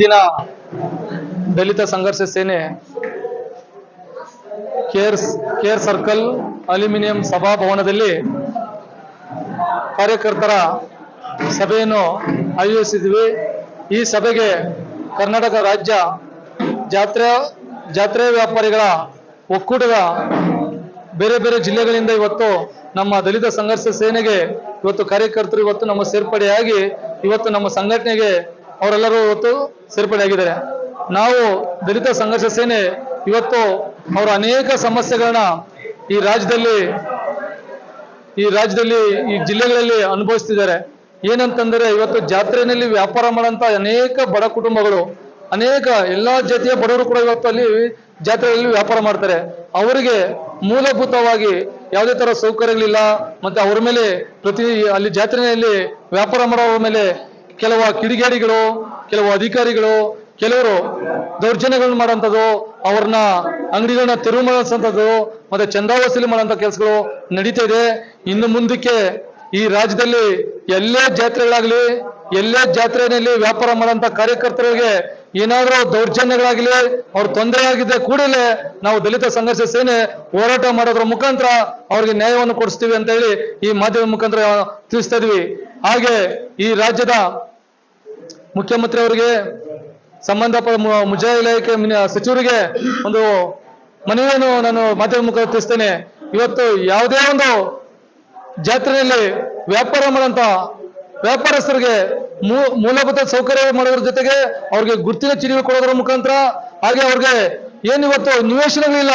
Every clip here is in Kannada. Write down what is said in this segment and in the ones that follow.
ದಿನ Dalita Sangharsha Sene, care care circle, aluminium ಸಭಾಭವನದಲ್ಲಿ ಕಾರ್ಯಕರ್ತರ ಸಭೆಯನ್ನು ಆಯೋಜಿಸಿದ್ವಿ. ಈ ಸಭೆಗೆ ಕರ್ನಾಟಕ ರಾಜ್ಯ ಜಾತ್ರೆ ಜಾತ್ರೆ ವ್ಯಾಪಾರಿಗಳ ಒಕ್ಕೂಟದ ಬೇರೆ ಬೇರೆ ಜಿಲ್ಲೆಗಳಿಂದ ಇವತ್ತು ನಮ್ಮ ದಲಿತ ಸಂಘರ್ಷ ಸೇನೆಗೆ ಇವತ್ತು ಕಾರ್ಯಕರ್ತರು ಇವತ್ತು ನಮ್ಮ ಸೇರ್ಪಡೆಯಾಗಿ ಇವತ್ತು ನಮ್ಮ ಸಂಘಟನೆಗೆ ಅವರೆಲ್ಲರೂ ಇವತ್ತು ಸೇರ್ಪಡೆಯಾಗಿದ್ದಾರೆ ನಾವು ದಲಿತ ಸಂಘರ್ಷ ಸೇನೆ ಇವತ್ತು ಅವರ ಅನೇಕ ಸಮಸ್ಯೆಗಳನ್ನ ಈ ರಾಜ್ಯದಲ್ಲಿ ಈ ರಾಜ್ಯದಲ್ಲಿ, ಈ ಜಿಲ್ಲೆಗಳಲ್ಲಿ ಅನುಭವಿಸ್ತಿದ್ದಾರೆ. ಏನಂತಂದ್ರೆ ಇವತ್ತು ಜಾತ್ರೆಯಲ್ಲಿ ವ್ಯಾಪಾರ ಮಾಡೋಂಥ ಅನೇಕ ಬಡ ಕುಟುಂಬಗಳು, ಅನೇಕ ಎಲ್ಲಾ ಜಾತಿಯ ಬಡವರು ಕೂಡ ಇವತ್ತು ಅಲ್ಲಿ ಜಾತ್ರೆಯಲ್ಲಿ ವ್ಯಾಪಾರ ಮಾಡ್ತಾರೆ. ಅವರಿಗೆ ಮೂಲಭೂತವಾಗಿ ಯಾವುದೇ ತರ ಸೌಕರ್ಯಗಳಿಲ್ಲ. ಮತ್ತೆ ಅವ್ರ ಮೇಲೆ ಪ್ರತಿ ಅಲ್ಲಿ ಜಾತ್ರೆಯಲ್ಲಿ ವ್ಯಾಪಾರ ಮಾಡೋ ಮೇಲೆ ಕೆಲವು ಕಿಡಿಗೇಡಿಗಳು, ಕೆಲವು ಅಧಿಕಾರಿಗಳು, ಕೆಲವರು ದೌರ್ಜನ್ಯಗಳನ್ನ ಮಾಡೋಂಥದ್ದು ಅವ್ರನ್ನ ಅಂಗಡಿಗಳನ್ನ ತೆರವು ಮಾಡಿಸೋಂಥದ್ದು ಮತ್ತೆ ಚಂದ ವಸೂಲಿ ಮಾಡೋಂಥ ಕೆಲಸಗಳು ನಡೀತಾ ಇದೆ. ಇನ್ನು ಮುಂದಕ್ಕೆ ಈ ರಾಜ್ಯದಲ್ಲಿ ಎಲ್ಲೇ ಜಾತ್ರೆಗಳಾಗ್ಲಿ, ಎಲ್ಲೇ ಜಾತ್ರೆಯಲ್ಲಿ ವ್ಯಾಪಾರ ಮಾಡೋಂಥ ಕಾರ್ಯಕರ್ತರಿಗೆ ಏನಾದರೂ ದೌರ್ಜನ್ಯಗಳಾಗಲಿ, ಅವ್ರ ತೊಂದರೆ ಆಗಿದ್ದ ಕೂಡಲೇ ನಾವು ದಲಿತ ಸಂಘರ್ಷ ಸೇನೆ ಹೋರಾಟ ಮಾಡೋದ್ರ ಮುಖಾಂತರ ಅವ್ರಿಗೆ ನ್ಯಾಯವನ್ನು ಕೊಡಿಸ್ತೀವಿ ಅಂತ ಹೇಳಿ ಈ ಮಾಧ್ಯಮ ಮುಖಾಂತರ ತಿಳಿಸ್ತಾ ಇದ್ವಿ. ಹಾಗೆ ಈ ರಾಜ್ಯದ ಮುಖ್ಯಮಂತ್ರಿ ಅವರಿಗೆ ಸಂಬಂಧಪಟ್ಟ ಮು- ಮುಜರಾಯಿ ಇಲಾಖೆ ಸಚಿವರಿಗೆ ಒಂದು ಮನವಿಯನ್ನು ನಾನು ಮಾಧ್ಯಮ ಮುಖ ತಿಳಿಸ್ತೇನೆ. ಇವತ್ತು ಯಾವುದೇ ಒಂದು ಜಾತ್ರೆಯಲ್ಲಿ ವ್ಯಾಪಾರ ಮಾಡುವಂತ ವ್ಯಾಪಾರಸ್ಥರಿಗೆ ಮೂಲಭೂತ ಸೌಕರ್ಯ ಮಾಡೋದ್ರ ಜೊತೆಗೆ ಅವ್ರಿಗೆ ಗುರುತಿನ ಚೀಟಿ ಕೊಡೋದ್ರ ಮುಖಾಂತರ ಹಾಗೆ ಅವ್ರಿಗೆ ಏನು ಇವತ್ತು ನಿವೇಶನಗಳಿಲ್ಲ.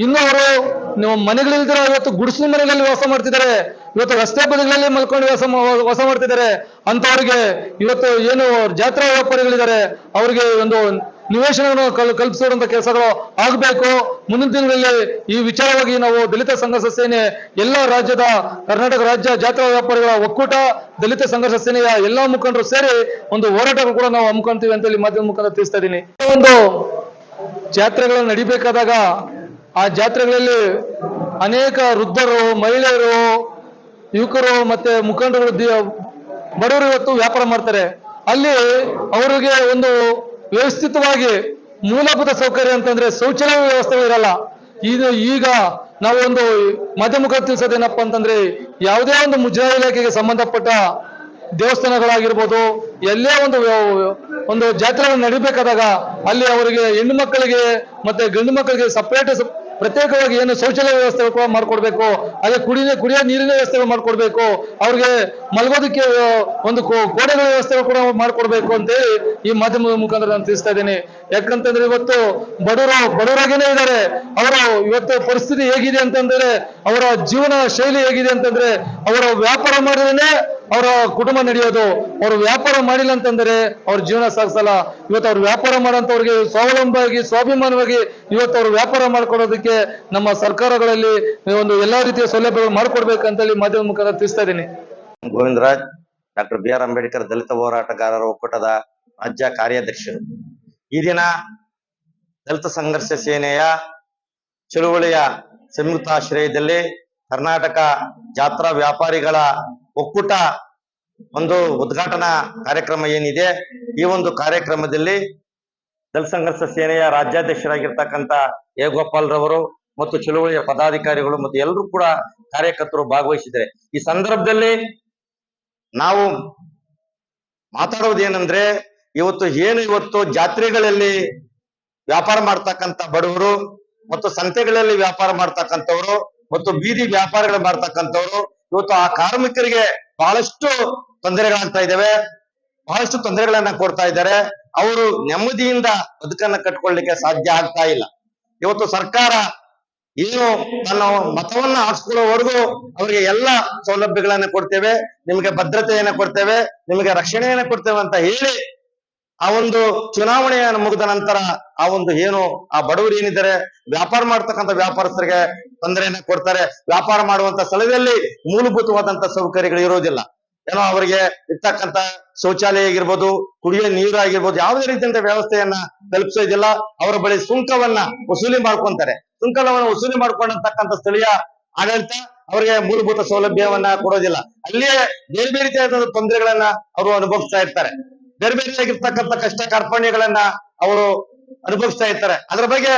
ಇನ್ನು ಅವರು ಮನೆಗಳಿಲ್ದಿರ ಇವತ್ತು ಗುಡಿಸಲು ಮನೆಗಳಲ್ಲಿ ವಾಸ ಮಾಡ್ತಿದ್ದಾರೆ. ಇವತ್ತು ರಸ್ತೆ ಬದಿಗಳಲ್ಲಿ ಮಲ್ಕೊಂಡು ವಾಸ ವಾಸ ಮಾಡ್ತಿದ್ದಾರೆ. ಅಂತವರಿಗೆ ಇವತ್ತು ಏನು ಜಾತ್ರಾ ವ್ಯಾಪಾರಿಗಳಿದ್ದಾರೆ, ಅವರಿಗೆ ಒಂದು ನಿವೇಶನವನ್ನು ಕಲ್ ಕಲ್ಪಿಸುವಂತ ಕೆಲಸಗಳು ಆಗಬೇಕು. ಮುಂದಿನ ದಿನಗಳಲ್ಲಿ ಈ ವಿಚಾರವಾಗಿ ನಾವು ದಲಿತ ಸಂಘರ್ಷ ಸೇನೆ, ಎಲ್ಲ ರಾಜ್ಯದ ಕರ್ನಾಟಕ ರಾಜ್ಯ ಜಾತ್ರಾ ವ್ಯಾಪಾರಿಗಳ ಒಕ್ಕೂಟ, ದಲಿತ ಸಂಘರ್ಷ ಸೇನೆಯ ಎಲ್ಲಾ ಮುಖಂಡರು ಸೇರಿ ಒಂದು ಹೋರಾಟಗಳು ಕೂಡ ನಾವು ಹಮ್ಮಿಕೊಂತೀವಿ ಅಂತ ಹೇಳಿ ಮಾಧ್ಯಮ ಮುಖಾಂತರ ತಿಳಿಸ್ತಾ ಇದ್ದೀನಿ. ಒಂದು ಜಾತ್ರೆಗಳು ನಡಿಬೇಕಾದಾಗ ಆ ಜಾತ್ರೆಗಳಲ್ಲಿ ಅನೇಕ ವೃದ್ಧರು, ಮಹಿಳೆಯರು ಯುವಕರು ಮತ್ತೆ ಮುಖಂಡರು ಬಡವರು ಇವತ್ತು ವ್ಯಾಪಾರ ಮಾಡ್ತಾರೆ. ಅಲ್ಲಿ ಅವರಿಗೆ ಒಂದು ವ್ಯವಸ್ಥಿತವಾಗಿ ಮೂಲಭೂತ ಸೌಕರ್ಯ ಅಂತಂದ್ರೆ ಶೌಚಾಲಯ ವ್ಯವಸ್ಥೆ ಇರಲ್ಲ. ಇದು ಈಗ ನಾವು ಒಂದು ಮಾಧ್ಯಮ ತಿಳಿಸೋದೇನಪ್ಪ ಅಂತಂದ್ರೆ ಯಾವುದೇ ಒಂದು ಮುಜರಾಯಿ ಇಲಾಖೆಗೆ ಸಂಬಂಧಪಟ್ಟ ದೇವಸ್ಥಾನಗಳಾಗಿರ್ಬೋದು, ಎಲ್ಲೇ ಒಂದು ಒಂದು ಜಾತ್ರೆ ನಡಿಬೇಕಾದಾಗ ಅಲ್ಲಿ ಅವರಿಗೆ ಹೆಣ್ಣು ಮಕ್ಕಳಿಗೆ ಮತ್ತೆ ಗಂಡು ಮಕ್ಕಳಿಗೆ ಸಪರೇಟ್ ಪ್ರತ್ಯೇಕವಾಗಿ ಏನು ಶೌಚಾಲಯ ವ್ಯವಸ್ಥೆ ಕೂಡ ಮಾಡ್ಕೊಡ್ಬೇಕು ಅದೇ ಕುಡಿಯ ಕುಡಿಯೋ ನೀರಿನ ವ್ಯವಸ್ಥೆ ಮಾಡ್ಕೊಡ್ಬೇಕು, ಅವ್ರಿಗೆ ಮಲಗೋದಕ್ಕೆ ಒಂದು ಕೋಡೆಗಳ ವ್ಯವಸ್ಥೆ ಕೂಡ ಮಾಡ್ಕೊಡ್ಬೇಕು ಅಂತೇಳಿ ಈ ಮಾಧ್ಯಮದ ಮುಖಾಂತರ ನಾನು ತಿಳಿಸ್ತಾ ಇದ್ದೀನಿ. ಯಾಕಂತಂದ್ರೆ ಇವತ್ತು ಬಡವರು ಬಡವರಾಗೇನೆ ಇದ್ದಾರೆ. ಅವರು ಇವತ್ತು ಪರಿಸ್ಥಿತಿ ಹೇಗಿದೆ ಅಂತಂದ್ರೆ, ಅವರ ಜೀವನ ಶೈಲಿ ಹೇಗಿದೆ ಅಂತಂದ್ರೆ, ಅವರ ವ್ಯಾಪಾರ ಮಾಡಿದ್ರೆ ಅವರ ಕುಟುಂಬ ನಡೆಯೋದು, ಅವರು ವ್ಯಾಪಾರ ಮಾಡಿಲ್ಲ ಅಂತಂದ್ರೆ ಅವ್ರ ಜೀವನ ಸಾಗಿಸಲ್ಲ. ಇವತ್ತು ಅವ್ರು ವ್ಯಾಪಾರ ಮಾಡೋಂಥವ್ರಿಗೆ ಸ್ವಾವಲಂಬಿಯಾಗಿ, ಸ್ವಾಭಿಮಾನವಾಗಿ ಇವತ್ತು ಅವ್ರು ವ್ಯಾಪಾರ ಮಾಡ್ಕೊಡೋದಕ್ಕೆ ನಮ್ಮ ಸರ್ಕಾರಗಳಲ್ಲಿ ಒಂದು ಎಲ್ಲಾ ರೀತಿಯ ಸೌಲಭ್ಯಗಳು ಮಾಡ್ಕೊಡ್ಬೇಕಂತೇಳಿ ಮಾಧ್ಯಮ ಮುಖಾಂತರ ತಿಳಿಸ್ತಾ ಇದ್ದೀನಿ. Govindaraj, doctor B R Ambedkar Dalit ಹೋರಾಟಗಾರರ ಒಕ್ಕೂಟದ ರಾಜ್ಯ ಕಾರ್ಯಾಧ್ಯಕ್ಷರು. ಈ ದಿನ ದಲಿತ ಸಂಘರ್ಷ ಸೇನೆಯ ಚಳುವಳಿಯ ಸಂಯುಕ್ತಾಶ್ರಯದಲ್ಲಿ ಕರ್ನಾಟಕ ಜಾತ್ರಾ ವ್ಯಾಪಾರಿಗಳ ಒಕ್ಕೂಟ ಒಂದು ಉದ್ಘಾಟನಾ ಕಾರ್ಯಕ್ರಮ ಏನಿದೆ, ಈ ಒಂದು ಕಾರ್ಯಕ್ರಮದಲ್ಲಿ ದಲಿತ ಸಂಘರ್ಷ ಸೇನೆಯ ರಾಜ್ಯಾಧ್ಯಕ್ಷರಾಗಿರ್ತಕ್ಕಂಥ ಎ ಗೋಪಾಲ್ ರವರು ಮತ್ತು ಚಳುವಳಿಯ ಪದಾಧಿಕಾರಿಗಳು ಮತ್ತು ಎಲ್ಲರೂ ಕೂಡ ಕಾರ್ಯಕರ್ತರು ಭಾಗವಹಿಸಿದ್ದಾರೆ. ಈ ಸಂದರ್ಭದಲ್ಲಿ ನಾವು ಮಾತಾಡೋದೇನಂದ್ರೆ ಇವತ್ತು ಏನು ಇವತ್ತು ಜಾತ್ರೆಗಳಲ್ಲಿ ವ್ಯಾಪಾರ ಮಾಡ್ತಕ್ಕಂಥ ಬಡವರು ಮತ್ತು ಸಂತೆಗಳಲ್ಲಿ ವ್ಯಾಪಾರ ಮಾಡ್ತಕ್ಕಂಥವ್ರು ಮತ್ತು ಬೀದಿ ವ್ಯಾಪಾರಗಳು ಮಾಡ್ತಕ್ಕಂಥವ್ರು ಇವತ್ತು ಆ ಕಾರ್ಮಿಕರಿಗೆ ಬಹಳಷ್ಟು ತೊಂದರೆಗಳಾಗ್ತಾ ಇದ್ದಾವೆ. ಬಹಳಷ್ಟು ತೊಂದರೆಗಳನ್ನ ಕೊಡ್ತಾ ಇದ್ದಾರೆ. ಅವರು ನೆಮ್ಮದಿಯಿಂದ ಬದುಕನ್ನ ಕಟ್ಕೊಳ್ಳಿಕ್ಕೆ ಸಾಧ್ಯ ಆಗ್ತಾ ಇಲ್ಲ. ಇವತ್ತು ಸರ್ಕಾರ ಏನು ತನ್ನ ಮತವನ್ನ ಹಾಕ್ಸ್ಕೊಳ್ಳೋವರೆಗೂ ಅವರಿಗೆ ಎಲ್ಲ ಸೌಲಭ್ಯಗಳನ್ನ ಕೊಡ್ತೇವೆ. ನಿಮಗೆ ಭದ್ರತೆಯನ್ನ ಕೊಡ್ತೇವೆ. ನಿಮಗೆ ರಕ್ಷಣೆಯನ್ನ ಕೊಡ್ತೇವೆ ಅಂತ ಹೇಳಿ ಆ ಒಂದು ಚುನಾವಣೆಯ ಮುಗಿದ ನಂತರ ಆ ಒಂದು ಏನು, ಆ ಬಡವರು ಏನಿದ್ದಾರೆ, ವ್ಯಾಪಾರ ಮಾಡ್ತಕ್ಕಂಥ ವ್ಯಾಪಾರಸ್ಥರಿಗೆ ತೊಂದರೆಯನ್ನ ಕೊಡ್ತಾರೆ. ವ್ಯಾಪಾರ ಮಾಡುವಂತ ಸ್ಥಳದಲ್ಲಿ ಮೂಲಭೂತವಾದಂತ ಸೌಕರ್ಯಗಳು ಇರೋದಿಲ್ಲ. ಏನೋ ಅವರಿಗೆ ಇರ್ತಕ್ಕಂತ ಶೌಚಾಲಯ ಆಗಿರ್ಬೋದು, ಕುಡಿಯೋ ನೀರು ಆಗಿರ್ಬೋದು, ಯಾವುದೇ ರೀತಿಯಂತ ವ್ಯವಸ್ಥೆಯನ್ನ ಕಲ್ಪಿಸೋದಿಲ್ಲ ಅವರ ಬಳಿ ಸುಂಕವನ್ನ ವಸೂಲಿ ಮಾಡ್ಕೊಂತಾರೆ. ಸುಂಕವನ್ನು ವಸೂಲಿ ಮಾಡ್ಕೊಂಡಂತಕ್ಕಂಥ ಸ್ಥಳೀಯ ಆಡಳಿತ ಅವರಿಗೆ ಮೂಲಭೂತ ಸೌಲಭ್ಯವನ್ನ ಕೊಡೋದಿಲ್ಲ. ಅಲ್ಲಿಯೇ ಬೇರೆ ಬೇರೆ ರೀತಿಯಾದ ತೊಂದರೆಗಳನ್ನ ಅವರು ಅನುಭವಿಸ್ತಾ ಇರ್ತಾರೆ. ಬೇರೆ ಬೇರೆಯಾಗಿರ್ತಕ್ಕಂಥ ಕಷ್ಟ ಕಾರ್ಪಣ್ಯಗಳನ್ನ ಅವರು ಅನುಭವಿಸ್ತಾ ಇರ್ತಾರೆ. ಅದ್ರ ಬಗ್ಗೆ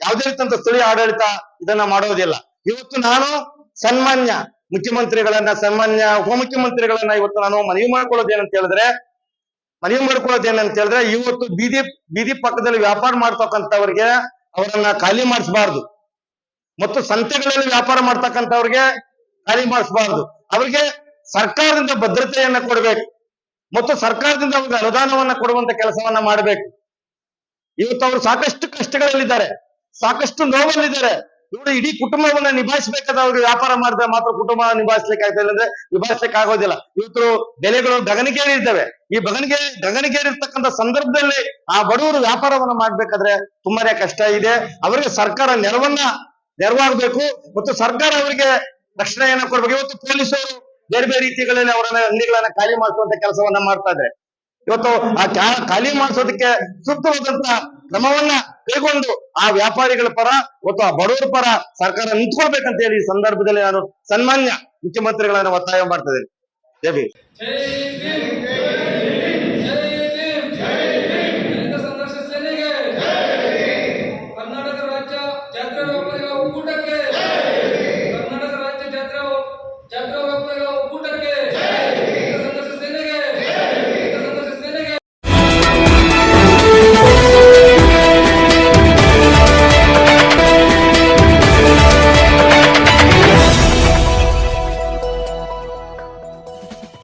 ಯಾವುದೇ ರೀತಿಯಂತ ಸ್ಥಳೀಯ ಆಡಳಿತ ಇದನ್ನ ಮಾಡೋದಿಲ್ಲ. ಇವತ್ತು ನಾನು ಸನ್ಮಾನ್ಯ ಮುಖ್ಯಮಂತ್ರಿಗಳನ್ನ, ಸನ್ಮಾನ್ಯ ಉಪಮುಖ್ಯಮಂತ್ರಿಗಳನ್ನ ಇವತ್ತು ನಾನು ಮನವಿ ಮಾಡ್ಕೊಳ್ಳೋದೇನಂತ ಹೇಳಿದ್ರೆ, ಮನವಿ ಮಾಡ್ಕೊಳ್ಳೋದೇನಂತ ಹೇಳಿದ್ರೆ, ಇವತ್ತು ಬೀದಿ ಬೀದಿ ಪಕ್ಕದಲ್ಲಿ ವ್ಯಾಪಾರ ಮಾಡ್ತಕ್ಕಂಥವ್ರಿಗೆ ಅವರನ್ನ ಖಾಲಿ ಮಾಡಿಸಬಾರ್ದು. ಮತ್ತು ಸಂತೆಗಳಲ್ಲಿ ವ್ಯಾಪಾರ ಮಾಡ್ತಕ್ಕಂಥವ್ರಿಗೆ ಖಾಲಿ ಮಾಡಿಸಬಾರ್ದು. ಅವರಿಗೆ ಸರ್ಕಾರದಿಂದ ಭದ್ರತೆಯನ್ನ ಕೊಡಬೇಕು. ಮತ್ತು ಸರ್ಕಾರದಿಂದ ಅವ್ರಿಗೆ ಅನುದಾನವನ್ನ ಕೊಡುವಂತ ಕೆಲಸವನ್ನ ಮಾಡಬೇಕು. ಇವತ್ತು ಅವರು ಸಾಕಷ್ಟು ಕಷ್ಟಗಳಲ್ಲಿದ್ದಾರೆ. ಸಾಕಷ್ಟು ನೋವಲ್ಲಿದ್ದಾರೆ. ಇವರು ಇಡೀ ಕುಟುಂಬವನ್ನ ನಿಭಾಯಿಸಬೇಕಾದ ಅವ್ರಿಗೆ ವ್ಯಾಪಾರ ಮಾಡಿದ್ರೆ ಮಾತ್ರ ಕುಟುಂಬ ನಿಭಾಯಿಸ್ಲಿಕ್ಕೆ ಆಗ್ತಾ ಅಂದ್ರೆ ನಿಭಾಯಿಸ್ಲಿಕ್ಕೆ ಆಗೋದಿಲ್ಲ. ಇವತ್ತು ಬೆಲೆಗಳು ಗಗನಗೇರಿ ಇದ್ದಾವೆ ಈ ಗಗನಗೇರಿ ಇರ್ತಕ್ಕಂಥ ಸಂದರ್ಭದಲ್ಲಿ ಆ ಬಡವರು ವ್ಯಾಪಾರವನ್ನ ಮಾಡ್ಬೇಕಾದ್ರೆ ತುಂಬಾನೇ ಕಷ್ಟ ಇದೆ. ಅವರಿಗೆ ಸರ್ಕಾರ ನೆರವನ್ನ ನೆರವಾಗಬೇಕು. ಮತ್ತು ಸರ್ಕಾರ ಅವರಿಗೆ ರಕ್ಷಣೆಯನ್ನ ಕೊಡ್ಬೇಕು. ಇವತ್ತು ಪೊಲೀಸರು ಬೇರೆ ಬೇರೆ ರೀತಿಗಳಲ್ಲಿ ಅವರನ್ನ ಅಂಗಡಿಗಳನ್ನ ಖಾಲಿ ಮಾಡಿಸುವಂತ ಕೆಲಸವನ್ನ ಮಾಡ್ತಾ ಇದ್ದಾರೆ. ಇವತ್ತು ಆ ಖಾಲಿ ಮಾಡಿಸೋದಕ್ಕೆ ಸೂಕ್ತವಾದಂತ ಕ್ರಮವನ್ನ ಕೈಗೊಂಡು ಆ ವ್ಯಾಪಾರಿಗಳ ಪರ ಮತ್ತು ಆ ಬಡವರ ಪರ ಸರ್ಕಾರ ನಿಂತ್ಕೊಳ್ಬೇಕಂತ ಹೇಳಿ ಈ ಸಂದರ್ಭದಲ್ಲಿ ನಾನು ಸನ್ಮಾನ್ಯ ಮುಖ್ಯಮಂತ್ರಿಗಳನ್ನ ಒತ್ತಾಯ ಮಾಡ್ತಾ ಇದ್ದೇನೆ.